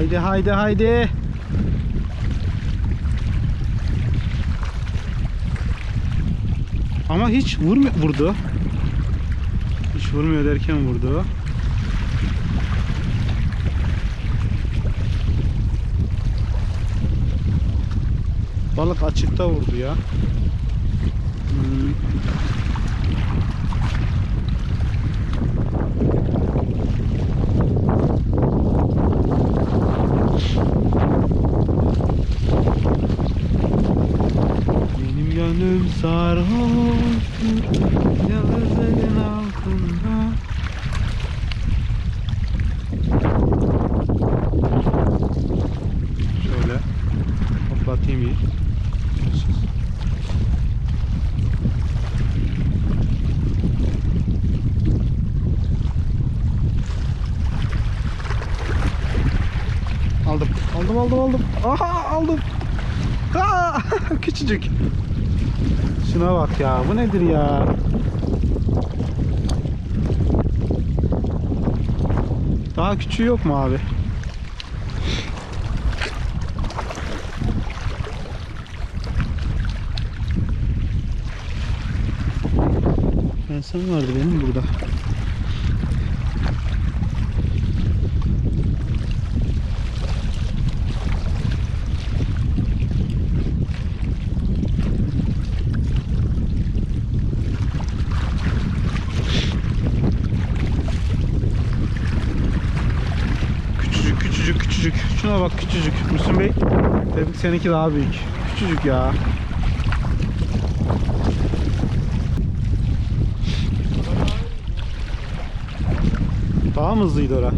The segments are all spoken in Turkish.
Haydi haydi haydi. Ama hiç vurmuyor, vurdu. Hiç vurmuyor derken vurdu. Balık açıkta vurdu ya. Hmm. Benim sarhoştur Yıldızların altında Şöyle Hoplatayım iyi Aldım. Aldım aldım aldım. Aha aldım. Aa, küçücük. Şuna bak ya. Bu nedir ya? Daha küçüğü yok mu abi? Ben sen vardı benim burada. Küçücük küçücük küçücük. Şuna bak küçücük. Müslüm Bey. Tebrik seninki daha büyük. Küçücük ya. Daha mı hızlıydı ora?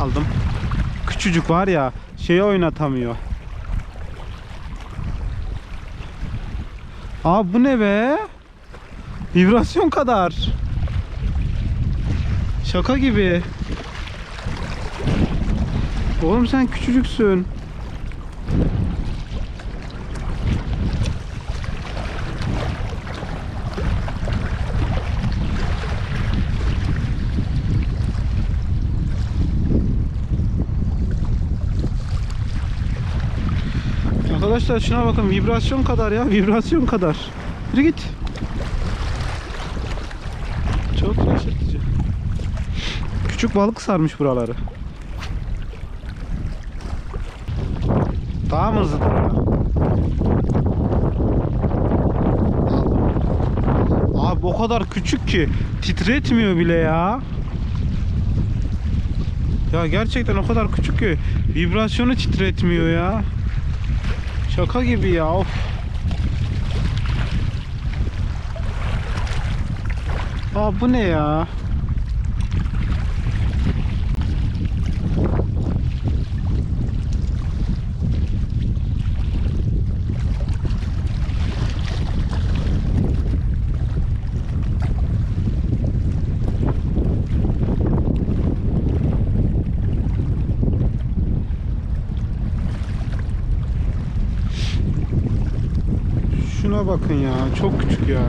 Aldım. Küçücük var ya şeyi oynatamıyor. Aa bu ne be? Vibrasyon kadar. Şaka gibi. Oğlum sen küçücüksün. Arkadaşlar şuna bakın vibrasyon kadar ya vibrasyon kadar. Yürü git. Çok şaşırtıcı. Küçük balık sarmış buraları. Daha mı hızlıdır? Abi o kadar küçük ki titretmiyor bile ya. Ya gerçekten o kadar küçük ki vibrasyonu titretmiyor ya. Şaka gibi ya of. Aa bu ne ya? Şuna bakın ya çok küçük ya.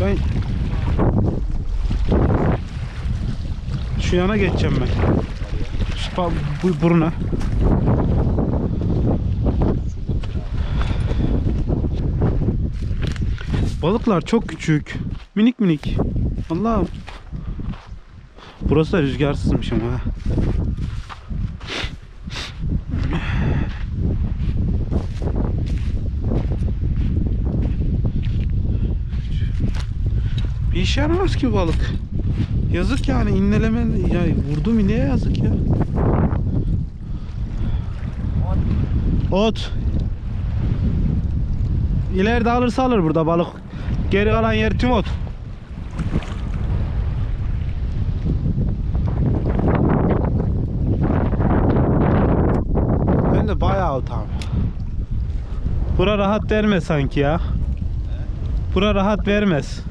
Ben şu yana geçeceğim ben. Şu pa- bu buruna. Balıklar çok küçük. Minik minik. Allah'ım. Burası da rüzgarsızmış ama. ha. İşe yaramaz ki bu balık. Yazık yani inneleme ya vurdum ineğe yazık ya. Ot. İleride alırsa alır burada balık. Geri kalan yer tüm ot. Ben de bayağı utam. Bura rahat vermez sanki ya. Bura rahat vermez.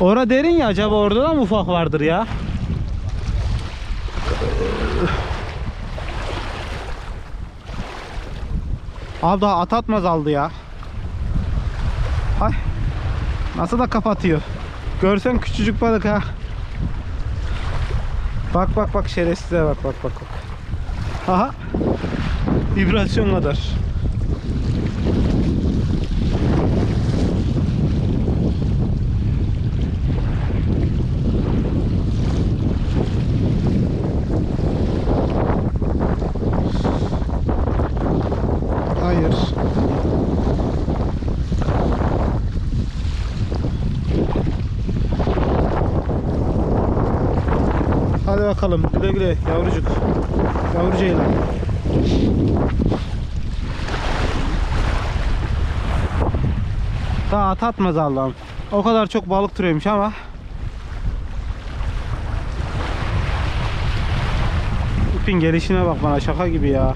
Ora derin ya acaba orada da mı ufak vardır ya? Abi daha at atmaz aldı ya. Ay. Nasıl da kapatıyor. Görsen küçücük balık ha. Bak bak bak şerefsize bak bak bak. bak. Aha. Vibrasyon kadar. Bakalım güle güle yavrucuk. Yavru ceylan. Daha at atmaz Allah'ım. O kadar çok balık türemiş ama. İpin gelişine bak bana şaka gibi ya.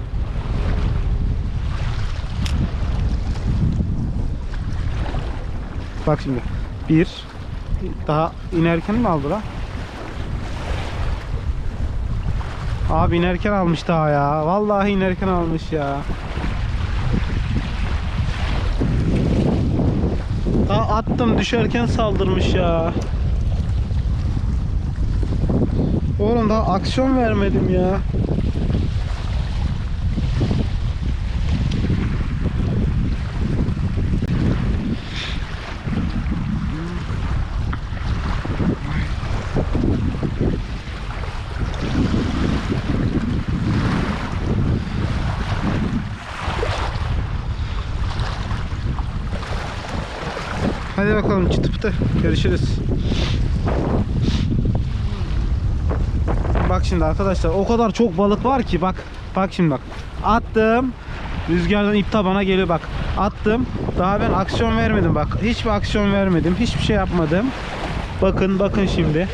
Bak şimdi. Bir. Daha inerken mi aldı lan? Abi inerken almış daha ya. Vallahi inerken almış ya. Daha attım düşerken saldırmış ya. Oğlum daha aksiyon vermedim ya. Hadi pıtı. Görüşürüz. Bak şimdi arkadaşlar o kadar çok balık var ki bak. Bak şimdi bak. Attım. Rüzgardan ip tabana geliyor bak. Attım. Daha ben aksiyon vermedim bak. Hiçbir aksiyon vermedim. Hiçbir şey yapmadım. Bakın bakın şimdi.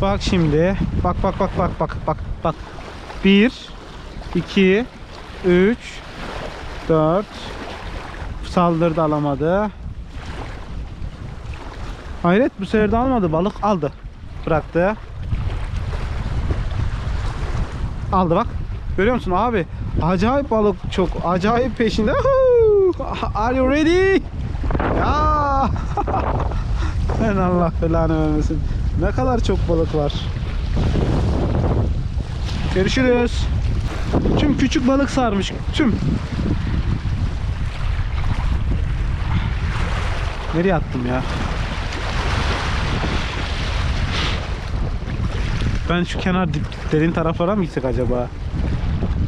Bak şimdi. Bak bak bak bak bak bak bak. 1 2 3 4 saldırdı alamadı. Hayret bu sefer de almadı balık aldı. Bıraktı. Aldı bak. Görüyor musun abi? Acayip balık çok acayip peşinde. Are you ready? Ya! Sen Allah belanı vermesin. Ne kadar çok balık var. Görüşürüz. Tüm küçük balık sarmış. Tüm. Nereye attım ya? Ben şu kenar derin taraflara mı gitsek acaba?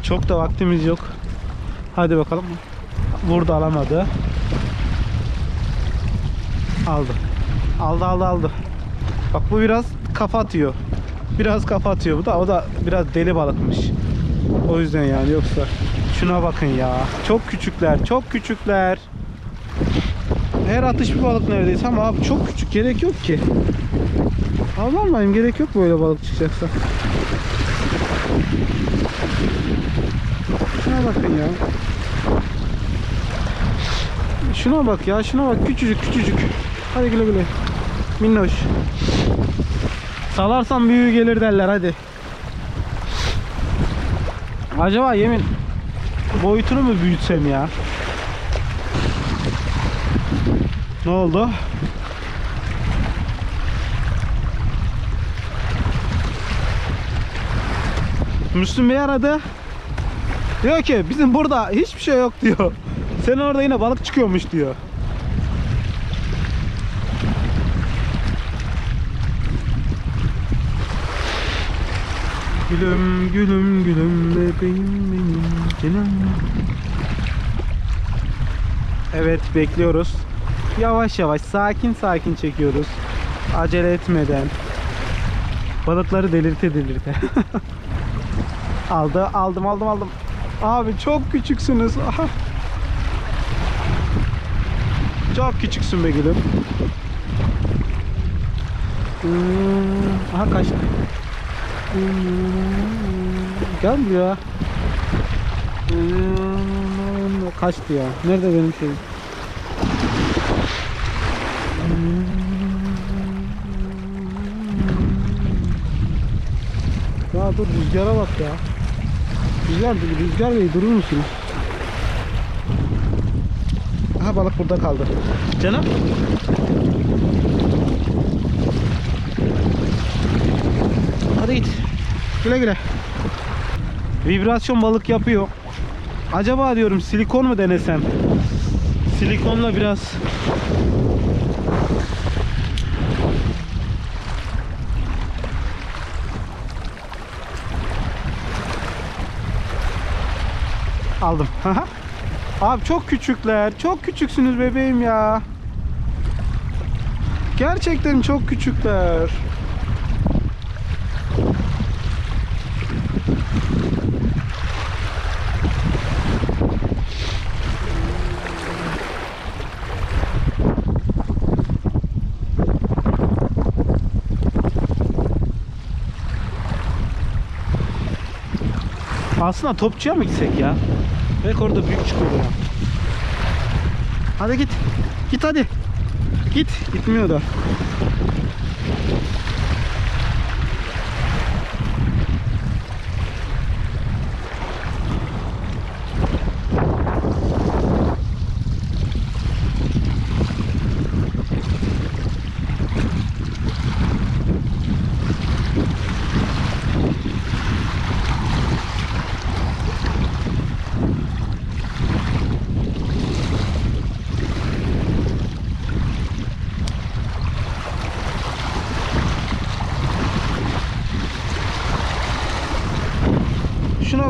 Çok da vaktimiz yok. Hadi bakalım. Vurdu alamadı. Aldı. Aldı aldı aldı. Bak bu biraz kafa atıyor. Biraz kafa atıyor bu da. O da biraz deli balıkmış. O yüzden yani yoksa. Şuna bakın ya. Çok küçükler. Çok küçükler. Her atış bir balık neredeyse ama abi çok küçük gerek yok ki. Almalmayım gerek yok böyle balık çıkacaksa. Şuna bakın ya. Şuna bak ya şuna bak küçücük küçücük. Hadi güle güle. Minnoş. Salarsan büyüğü gelir derler hadi. Acaba yemin boyutunu mu büyütsem ya? Ne oldu? Müslüm Bey aradı. Diyor ki bizim burada hiçbir şey yok diyor. Senin orada yine balık çıkıyormuş diyor. Gülüm gülüm gülüm bebeğim benim canım. Evet bekliyoruz. Yavaş yavaş sakin sakin çekiyoruz. Acele etmeden. Balıkları delirte delirte. Aldı aldım aldım aldım. Abi çok küçüksünüz. Çok küçüksün be gülüm. Aha kaçtı. Gel buraya. Kaçtı ya. Nerede benim şeyim? Ya dur rüzgara bak ya. Rüzgar, Rüzgar Bey durur musunuz? Aha balık burada kaldı. Canım. Hadi git. Güle güle. Vibrasyon balık yapıyor. Acaba diyorum silikon mu denesem? Silikonla biraz aldım. Abi çok küçükler. Çok küçüksünüz bebeğim ya. Gerçekten çok küçükler. Aslında topçuya mı gitsek ya? Belki orada büyük çıkıyor ya. Hadi git. Git hadi. Git. Gitmiyor da.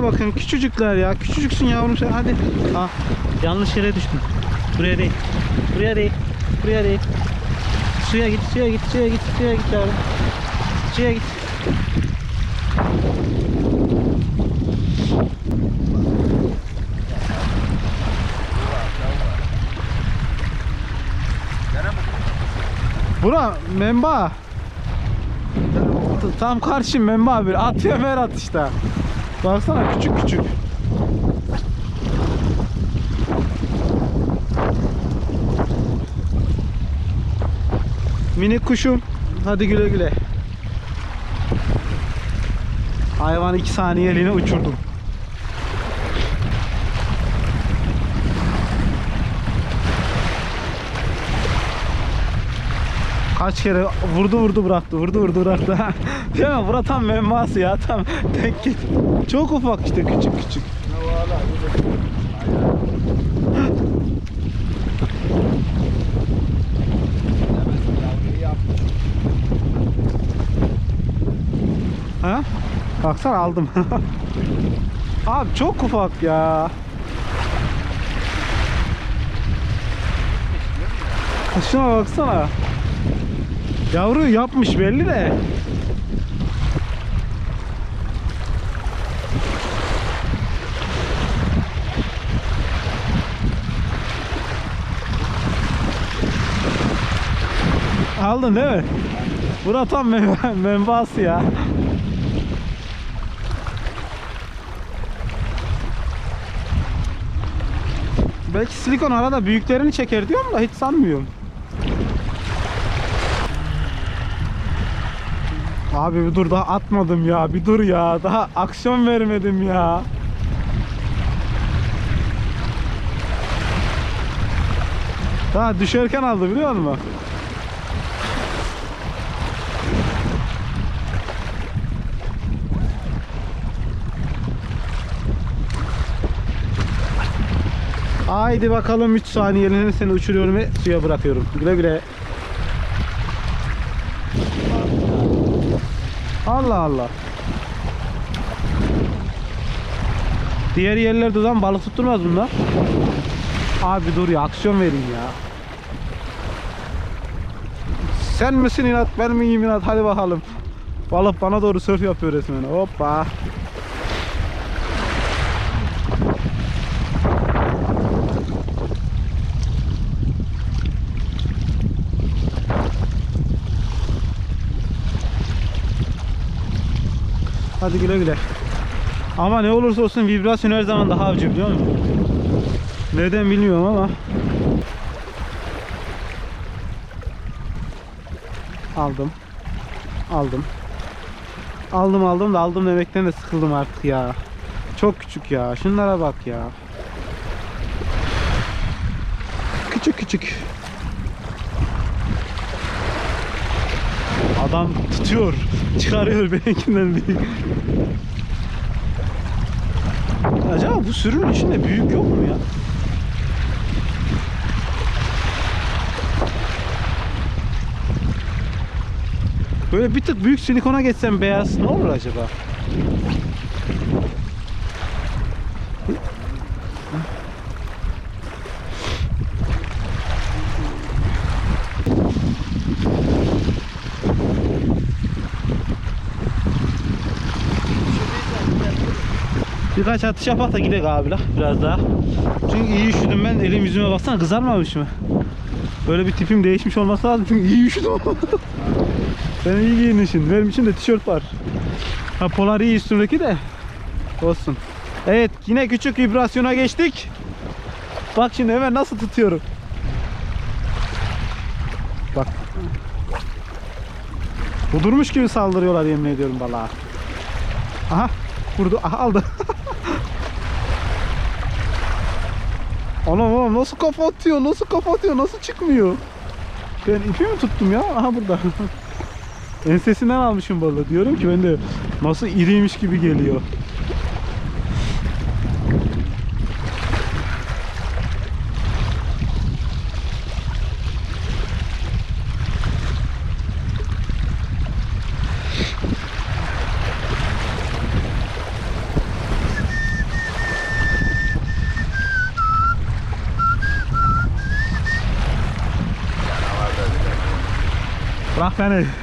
Bakın küçücükler ya. Küçücüksün yavrum sen. Hadi. Ah, yanlış yere düştün. Buraya değil. Buraya değil. Buraya değil. Suya git, suya git, suya git, suya git yavrum. Suya git. Bura memba. Tam karşı memba bir at yemer at işte. Baksana küçük küçük. Minik kuşum. Hadi güle güle. Hayvan 2 saniyeliğine uçurdum. Kaç kere vurdu vurdu bıraktı vurdu vurdu bıraktı. Mi? Bura tam membası ya tam tek git. Çok ufak işte küçük küçük. Ha? Baksana aldım. Abi çok ufak ya. Şuna baksana. Yavru yapmış belli de. Aldın değil mi? Bura tam men- menbaası ya. Belki silikon arada büyüklerini çeker diyorum da hiç sanmıyorum. Abi bir dur daha atmadım ya bir dur ya daha aksiyon vermedim ya. Daha düşerken aldı biliyor musun? Haydi bakalım 3 saniyeliğine seni uçuruyorum ve suya bırakıyorum. Güle güle. Allah Allah. Diğer yerlerde zaman balık tutturmaz bunlar. Abi dur ya aksiyon verin ya. Sen misin inat ben miyim inat hadi bakalım. Balık bana doğru sörf yapıyor resmen. Hoppa. Hadi güle güle. Ama ne olursa olsun vibrasyon her zaman daha avcı biliyor musun? Neden bilmiyorum ama. Aldım. Aldım. Aldım aldım da aldım demekten de sıkıldım artık ya. Çok küçük ya. Şunlara bak ya. Küçük küçük. Adam tutuyor. Çıkarıyor benimkinden büyük. Acaba bu sürünün içinde büyük yok mu ya? Böyle bir tık büyük silikona geçsem beyaz ne olur acaba? Birkaç atış yapak da gidelim abi la biraz daha. Çünkü iyi üşüdüm ben elim yüzüme baksana kızarmamış mı? Böyle bir tipim değişmiş olması lazım çünkü iyi üşüdüm. Sen iyi giyinmişsin. Benim için de tişört var. Ha polar iyi üstündeki de. Olsun. Evet yine küçük vibrasyona geçtik. Bak şimdi hemen nasıl tutuyorum. Bak. Kudurmuş gibi saldırıyorlar yemin ediyorum balığa. Aha vurdu. Aha aldı. Anam anam nasıl kafa atıyor? Nasıl kafa atıyor? Nasıl çıkmıyor? Ben ipi mi tuttum ya? Aha burada. Ensesinden almışım balığı. Diyorum ki ben de nasıl iriymiş gibi geliyor. Bach Benny.